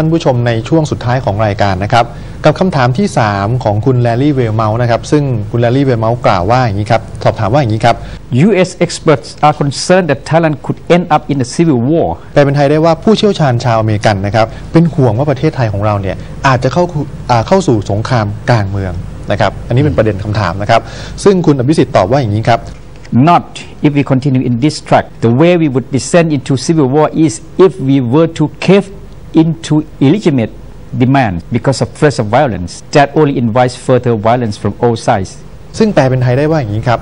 ท่านผู้ชมในช่วงสุดท้ายของรายการนะครับ กับคำถามที่ 3 ของคุณแลลี่เวลเมาส์นะครับซึ่งคุณแลลี่เวลเมาส์กล่าวว่าอย่างนี้ครับสอบถามว่าอย่างนี้ครับ U.S. experts are concerned that Thailand could end up in a civil war. แปลเป็นไทยได้ว่าผู้เชี่ยวชาญชาวอเมริกันนะครับเป็นห่วงว่าประเทศไทยของเราเนี่ยอาจจะเข้าคุอ่าเข้าสู่สงครามกลางเมืองนะครับอันนี้เป็นประเด็นคำถามนะครับซึ่งคุณอภิสิทธิ์ตอบว่าอย่างนี้ครับ Not if we continue in this track. The way we would descend into civil war is if we were to cave into illegitimate demand because of threats of violence that only invites further violence from all sides. ซึ่งแปลเป็นไทยได้ว่าอย่างนี้ครับ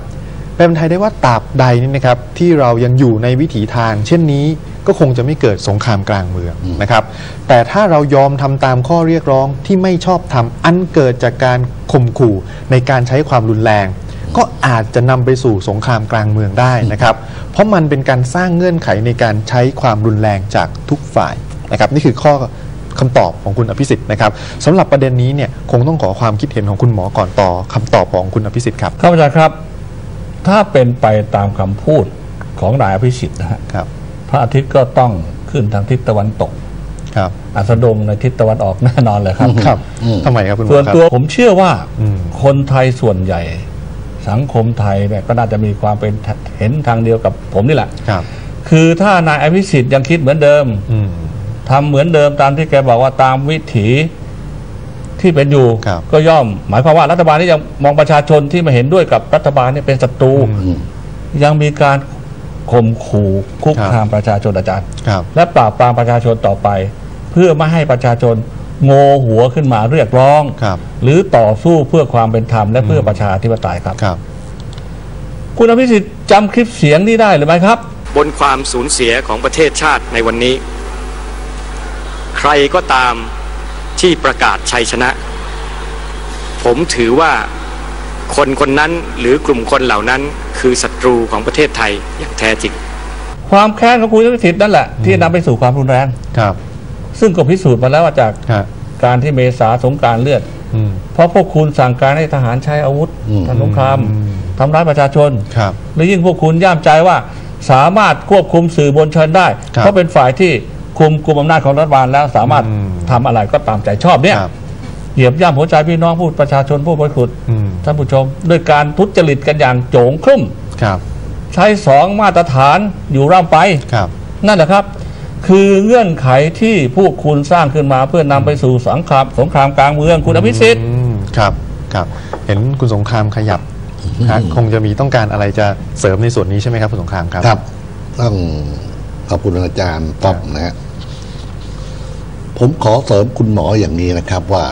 แปลเป็นไทยได้ว่าตราบใดนี่นะครับที่เรายังอยู่ในวิถีทาง เช่นนี้ก็คงจะไม่เกิดสงครามกลางเมืองนะครับ แต่ถ้าเรายอมทำตามข้อเรียกร้องที่ไม่ชอบทำอันเกิดจากการข่มขู่ในการใช้ความรุนแรง ก็อาจจะนำไปสู่สงครามกลางเมืองได้นะครับ เพราะมันเป็นการสร้างเงื่อนไขในการใช้ความรุนแรงจากทุกฝ่าย นะครับนี่คือข้อคำตอบของคุณอภิสิทธิ์นะครับสำหรับประเด็นนี้เนี่ยคงต้องขอความคิดเห็นของคุณหมอก่อนต่อคำตอบของคุณอภิสิทธิ์ครับครับอาจารย์ครับ ถ้าเป็นไปตามคำพูดของนายอภิสิทธิ์นะฮะครับพระอาทิตย์ก็ต้องขึ้นทางทิศตะวันตกครับอัสดงในทิศตะวันออกแน่นอนเลยครับครับทำไมครับคุณหมส่วอนครับตัวผมเชื่อว่าอืมคนไทยส่วนใหญ่ สังคมไทยเนี่ยก็น่าจะมีความเป็นเห็นทางเดียวกับผมนี่แหละครับ คือถ้านายอภิสิทธิ์ยังคิดเหมือนเดิมอืม ทำเหมือนเดิมตามที่แกบอกว่าตามวิถีที่เป็นอยู่ครับก็ย่อม หมายความว่ารัฐบาลนี่ยังมองประชาชนที่ไม่เห็นด้วยกับรัฐบาลนี่เป็นศัตรูยังมีการข่มขู่คุกครับคามประชาชนอาจารย์ครับและปราบปรามประชาชนต่อไป เพื่อไม่ให้ประชาชนโงหัวขึ้นมาเรียกร้องครับหรือต่อสู้เพื่อความเป็นธรรมและเพื่อประชาธิปไตยครับครับ คุณอภิสิทธิ์จำคลิปเสียงนี้ได้หรือไม่ครับ บนความสูญเสียของประเทศชาติในวันนี้ ใครก็ตามที่ประกาศชัยชนะ ผมถือว่าคนคนนั้นหรือกลุ่มคนเหล่านั้นคือศัตรูของประเทศไทยอย่างแท้จริง ความแค้นของคุณอภิสิทธิ์นั่นแหละ ที่นำไปสู่ความรุนแรงครับ ซึ่งก็พิสูจน์มาแล้วว่าจากฮะการที่เมษาสงกรารเลือดอืมเพราะพวกคุณสั่งการให้ทหารใช้อาวุธทำสงครามอืมทำร้ายประชาชนครับและยิ่งพวกคุณย่ามใจว่าสามารถควบคุมสื่อบนชนได้ครับเพราะเป็นฝ่ายที่ คุมกลุ่มอำนาจของรัฐบาลแล้วสามารถอืมทำอะไรก็ตามใจชอบเนี่ยครับเหยียบย่ำหัวใจพี่น้องผู้ประชาชนผู้บริสุทธิ์อืม ท่านผู้ชม ด้วยการทุจริตกันอย่างโจงครุ่มครับ ใช้สองมาตรฐานอยู่ร่ำไป ครับ นั่นแหละครับ คือเงื่อนไขที่พวกคุณสร้างขึ้นมาเพื่อนำไปสู่สังครามสงครามกลางเมืองคุณอภิสิทธิ์ อืมครับครับ เห็นคุณสงครามขยับฮะคงจะมีต้องการอะไรจะเสริมในส่วนนี้ใช่ไหมครับคุณสงครามครับ ครับ ต้องขอบคุณอาจารย์ป๊อบนะฮะ ผมขอเสริมคุณหมออย่างนี้นะครับว่า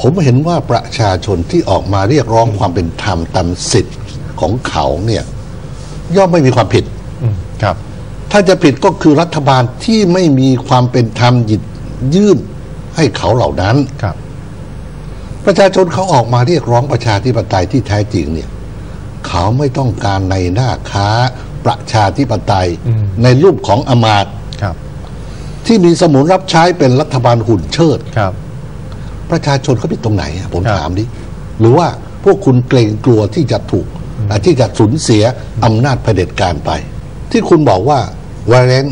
ผมเห็นว่าประชาชนที่ออกมาเรียกร้องความเป็นธรรมตามสิทธิ์ของเขาเนี่ย ย่อมไม่มีความผิดอืมครับ ถ้าจะผิดก็คือรัฐบาลที่ไม่มีความเป็นธรรมหยิบยื่นให้เขาเหล่านั้นครับ ประชาชนเขาออกมาเรียกร้องประชาธิปไตยที่แท้จริงเนี่ย เขาไม่ต้องการในหน้าค้าประชาธิปไตยอืมในรูปของอมาตย์ครับ ที่มีสมุนรับใช้เป็นรัฐบาลหุ่นเชิด ครับ ประชาชนเขาผิดตรงไหนอะผมครับ ถามดิหรือว่าพวกคุณเกรงกลัวที่จะถูกอะที่จะสูญเสียอำนาจเผด็จการไป ที่คุณบอกว่า violent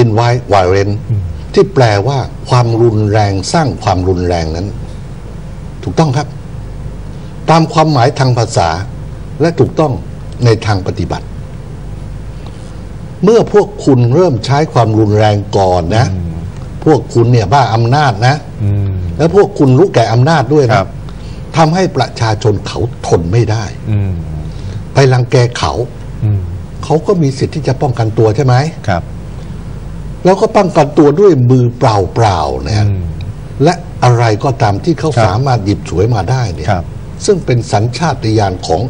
in white violent ที่แปลว่าความรุนแรงสร้างความรุนแรงนั้น ถูกต้องครับ ตามความหมายทางภาษาและถูกต้องในทางปฏิบัติ เมื่อพวกคุณเริ่มใช้ความรุนแรงก่อนนะ พวกคุณเนี่ยบ้าอำนาจนะอืมแล้วพวกคุณรู้แก่อำนาจด้วยครันะบทำให้ประชาชนเขาทนไม่ได้อืมไปรังแกเขาอืมเขาก็มีสิทธิ์ที่จะป้องกันตัวใช่ไหมครับ แล้วก็ป้องกันตัวด้วยมือเปล่าๆเนี่ยอืมและอะไรก็ตามที่เขาครับสามารถหยิบฉวยมาได้เนี่ยครับซึ่งเป็นสัญชาตญาณของ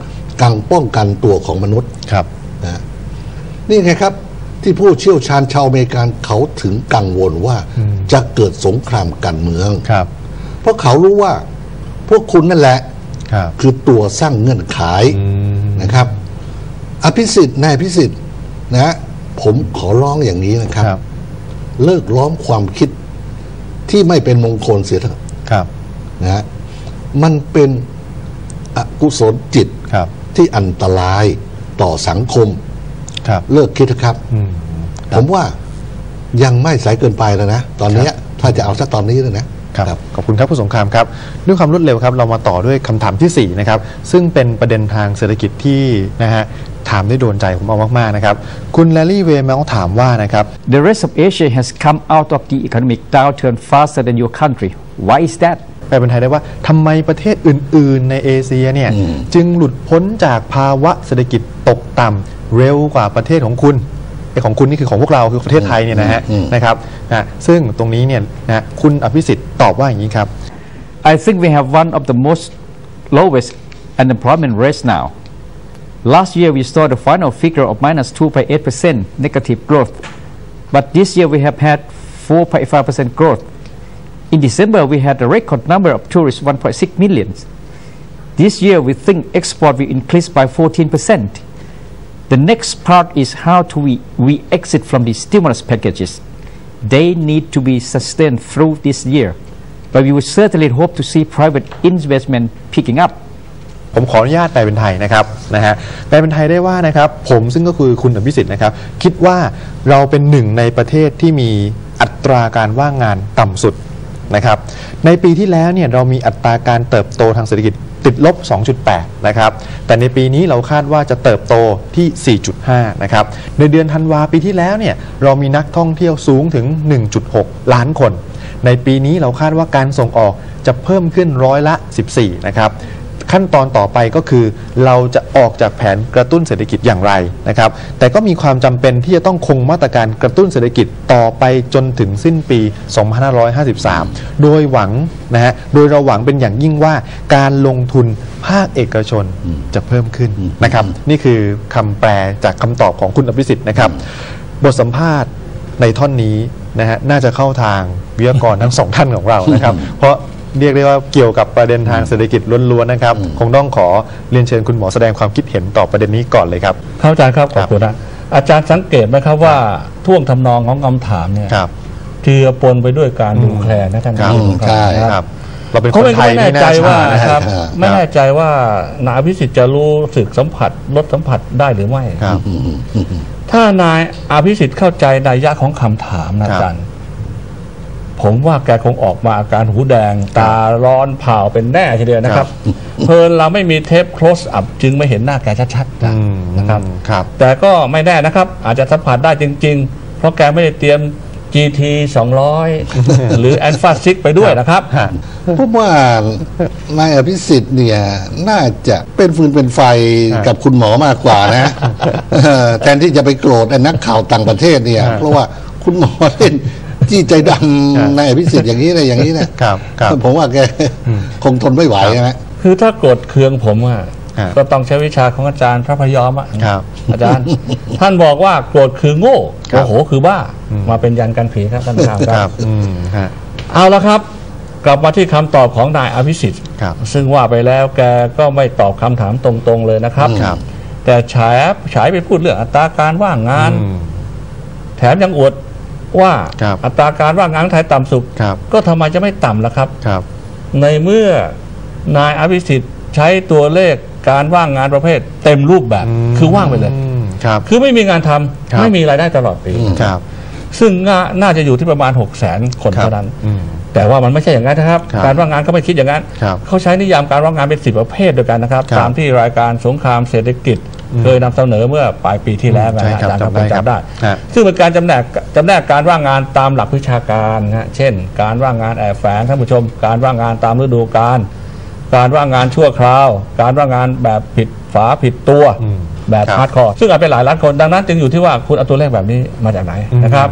การป้องกันตัวของมนุษย์ครับนะนี่ไงครับ ที่ผู้เชี่ยวชาญชาวอเมริกันเขาถึงกังวลว่าอืมจะเกิดสงครามการเมืองครับ เพราะเขารู้ว่าพวกคุณนั่นแหละครับคือตัวสร้างเงื่อนไขอืมนะครับ อภิสิทธิ์นายอภิสิทธิ์นะผมขอร้องอย่างนี้นะครับครับเลิกล้อมความคิดที่ไม่เป็นมงคลเสียเถอะครับนะฮะมันเป็นอกุศลจิตครับที่อันตรายต่อสังคม ครับเลิกคิดเถอะครับอืมผมว่ายังไม่สายเกินไปแล้วนะ ตอนเนี้ยถ้าจะเอาสักตอนนี้เลยนะครับขอบคุณครับคุณสงครามครับ ด้วยความรวดเร็วครับ เรามาต่อด้วยคำถามที่ 4 นะครับ ซึ่งเป็นประเด็นทางเศรษฐกิจที่นะฮะถามได้โดนใจผมเอามาก ๆ นะครับ คุณแลลี่เวย์แมลถามว่านะครับ The rest of Asia has come out of the economic downturn faster than your country. Why is that? แปลเป็นไทยได้ว่าทำไมประเทศอื่น ๆ ในเอเชียเนี่ยจึงหลุดพ้นจากภาวะเศรษฐกิจตกต่ำเร็วกว่าประเทศของคุณไอ้ของคุณนี่คือของพวกเราคือประเทศไทยเนี่ยนะฮะอืมนะครับนะซึ่งตรงนี้เนี่ยนะคุณอภิสิทธิ์ตอบว่าอย่างนี้ครับ I think we have one of the most lowest unemployment rates now. Last year we saw the final figure of minus 2.8% negative growth, but this year we have had 4.5% growth. In December we had a record number of tourists, 1.6 million. This year we think export will increase by 14%. The next part is how do we, we exit from the stimulus packages. They need to be sustained through this year, but we would certainly hope to see private investment picking up. ผมขออนุญาตแปลเป็นไทยนะครับนะฮะแปลเป็นไทยได้ว่านะครับ ผมซึ่งก็คือคุณอภิสิทธิ์นะครับ คิดว่าเราเป็นหนึ่งในประเทศที่มีอัตราการว่างงานต่ำสุด นะครับ ในปีที่แล้วเนี่ยเรามีอัตราการเติบโตทางเศรษฐกิจติดลบ 2.8 นะครับ แต่ในปีนี้เราคาดว่าจะเติบโตที่ 4.5 นะครับ ในเดือนธันวาปีที่แล้วเนี่ยเรามีนักท่องเที่ยวสูงถึง 1.6 ล้านคน ในปีนี้เราคาดว่าการส่งออกจะเพิ่มขึ้นร้อยละ 14 นะครับ ขั้นตอนต่อไปก็คือ เราจะออกจากแผนกระตุ้นเศรษฐกิจอย่างไรนะครับ แต่ก็มีความจำเป็นที่จะต้องคงมาตรการกระตุ้นเศรษฐกิจต่อไปจนถึงสิ้นปี 2553 โดยหวังนะฮะโดยเราหวังเป็นอย่างยิ่งว่าการลงทุนภาคเอกชนจะเพิ่มขึ้นนะครับ นี่คือคำแปลจากคำตอบของคุณอภิสิทธิ์นะครับ บทสัมภาษณ์ในท่อนนี้นะฮะน่าจะเข้าทางวิทยากรทั้งสองท่านของเรานะครับ เพราะ เรียกได้ว่าเกี่ยวกับประเด็นทางเศรษฐกิจล้วนๆนะครับ คงต้องขอเรียนเชิญคุณหมอแสดงความคิดเห็นต่อประเด็นนี้ก่อนเลยครับครับอาจารย์ครับขอบคุณนะอาจารย์สังเกตไหมครับว่าท่วงทำนองของคำถามเนี่ยครับเจือปนไปด้วยการดูแคลนนะท่านครับผู้ชมใช่นะครับเราเป็นคเขานไม่ไทยแน่ไม่น่าใจว่าช้านะคครัรับบไม่แน่ใจว่านายอภิสิทธิ์จะรู้สึกสัมผัสลดสัมผัสได้หรือไม่ครับถ้านายอภิสิทธิ์เข้าใจนัยยะของคำถามนะครัอาบจารย์ ผมว่าแกคงออกมาอาการหูแดง ตาร้อนเผาเป็นแน่ทีเดียวนะครับ เพลินเราไม่มีเทป close up จึงไม่เห็นหน้าแกชัดๆนะอืมนะครับครับ แต่ก็ไม่แน่นะครับ อาจจะสัมผัสได้จริง ๆ เพราะแกไม่ได้เตรียม GT 200 หรือ Alpha 6ไปด้วยนะครับฮะผมว่านายอภิสิทธิ์เนี่ย น่าจะเป็นฟืนเป็นไฟครับกับคุณหมอมากกว่านะเออแทนที่จะไปโกรธไอ้นักข่าวต่างประเทศเนี่ยครับเพราะว่าคุณหมอเล่น จี้ใจดำนายอภิสิทธิ์อย่างนี้นะอย่างนี้นะครับครับผมว่าแกคงทนไม่ไหวนะคือถ้าโกรธเคืองผมอะฮะก็ต้องใช้วิชาของอาจารย์พระพยอมอะครับอาจารย์ ท่านบอกว่าโกรธคือโง่ครัโมบโหคือบ้ามาเป็นยันกันผีครับท่านผู้ชมคครัรับบอืมฮะเอาละครับ กลับมาที่คำตอบของนายอภิสิทธิ์ครับซึ่งว่าไปแล้วแกก็ไม่ตอบคำถามตรงๆเลยนะครับครับ แต่ฉายฉายไปพูดเรื่องอัตราการว่างงานอืมแถมยังอวด ว่าครับอัตราการว่างงานของไทยต่ำสุด ครับ ก็ทำไมจะไม่ต่ำล่ะครับ ครับ ในเมื่อนายอภิสิทธิ์ใช้ตัวเลขการว่างงานประเภท เต็มรูปแบบคือว่างไปเลยอืมครับ คือไม่มีงานทำครับ ไม่มีรายได้ตลอดปี ครับ ซึ่งน่าน่าจะอยู่ที่ประมาณ 6 0แสนคนครับเท่านั้น อืม แต่ว่ามันไม่ใช่อย่างนั้นนะครับ ครับการว่างงานก็ไม่คิดอย่างนั้น ครับเขาใช้นิยามการว่างงานเป็นสิบประเภทด้วยกันนะครับ ครับตามที่รายการสงครามเศรษฐกิจ เคยนำเสนอเมื่อปลายปีที่แล้วนะใช่ฮะครับอาจารย์จำได้จำได้ครับซึ่งเป็นการจำแนกจำแนกการว่างงานตามหลักวิชาการนะฮะเช่น การว่างงานแอบแฝงท่านผู้ชม การว่างงานตามฤดูกาลการว่างงานชั่วคราว การว่างงานแบบผิดฝาผิดตัวอืมแบบครับฮาร์ดคอร์ซึ่งอาจเป็นหลายล้านคนดังนั้นจึงอยู่ที่ว่าคุณเอาตัวเลขแบบนี้มาจากไหนนะครับ